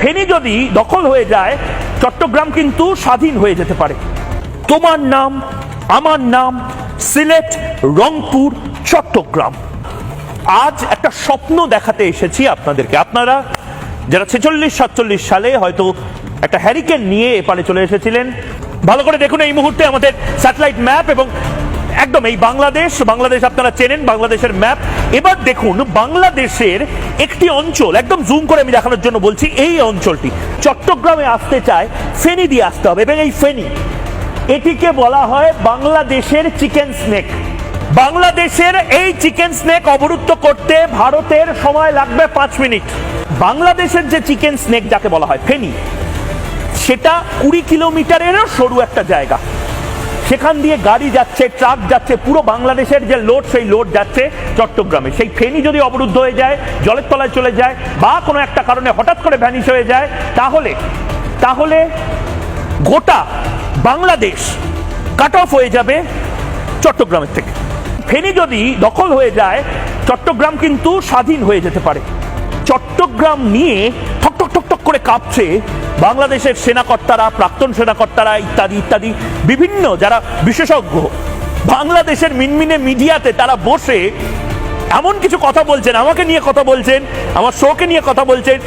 ফেনী যদি দখল হয়ে যায়, চট্টগ্রাম কিন্তু স্বাধীন হয়ে যেতে পারে। তোমার নাম, আমার নাম, সিলেট, রংপুর, চট্টগ্রাম। আজ একটা স্বপ্ন দেখাতে এসেছি আপনাদেরকে। আপনারা যারা ছেচল্লিশ, সাতচল্লিশ সালে হয়তো একটা হ্যারিকেন নিয়ে এপারে চলে এসেছিলেন, ভালো করে দেখুন এই মুহূর্তে আমাদের স্যাটেলাইট ম্যাপ এবং একদম এই বাংলাদেশ বাংলাদেশ আপনারা চেনেন, বাংলাদেশের ম্যাপ। এবার দেখুন, বাংলাদেশের একটি অঞ্চল, একদম জুম করে আমি দেখানোর জন্য বলছি, এই অঞ্চলটি চট্টগ্রামে আসতে চায়, ফেনী দিয়ে আসতে হবে, এবং এই ফেনী, এটিকে বলা হয় বাংলাদেশের চিকেন স্নেক। বাংলাদেশের এই চিকেন স্নেক অবরুদ্ধ করতে ভারতের সময় লাগবে পাঁচ মিনিট। বাংলাদেশের যে চিকেন স্নেক যাকে বলা হয়, ফেনী, সেটা কুড়ি কিলোমিটারেরও সরু একটা জায়গা। সেখান দিয়ে গাড়ি যাচ্ছে, ট্রাক যাচ্ছে, পুরো বাংলাদেশের যে লোড, সেই লোড যাচ্ছে চট্টগ্রামে। সেই ফেনী যদি অবরুদ্ধ হয়ে যায়, জলের তলায় চলে যায়, বা কোনো একটা কারণে হঠাৎ করে ভ্যানিশ হয়ে যায়, তাহলে তাহলে গোটা বাংলাদেশ কাট অফ হয়ে যাবে চট্টগ্রামের থেকে। ফেনী যদি দখল হয়ে যায়, চট্টগ্রাম কিন্তু স্বাধীন হয়ে যেতে পারে। চট্টগ্রাম নিয়ে ঠক ঠক ঠক করে কাঁপছে বাংলাদেশের সেনাকর্তারা, প্রাক্তন সেনাকর্তারা ইত্যাদি ইত্যাদি, বিভিন্ন যারা বিশেষজ্ঞ। বাংলাদেশের মিনমিনে মিডিয়াতে তারা বসে এমন কিছু কথা বলছেন, আমাকে নিয়ে কথা বলছেন, আমার শোকে নিয়ে কথা বলছেন।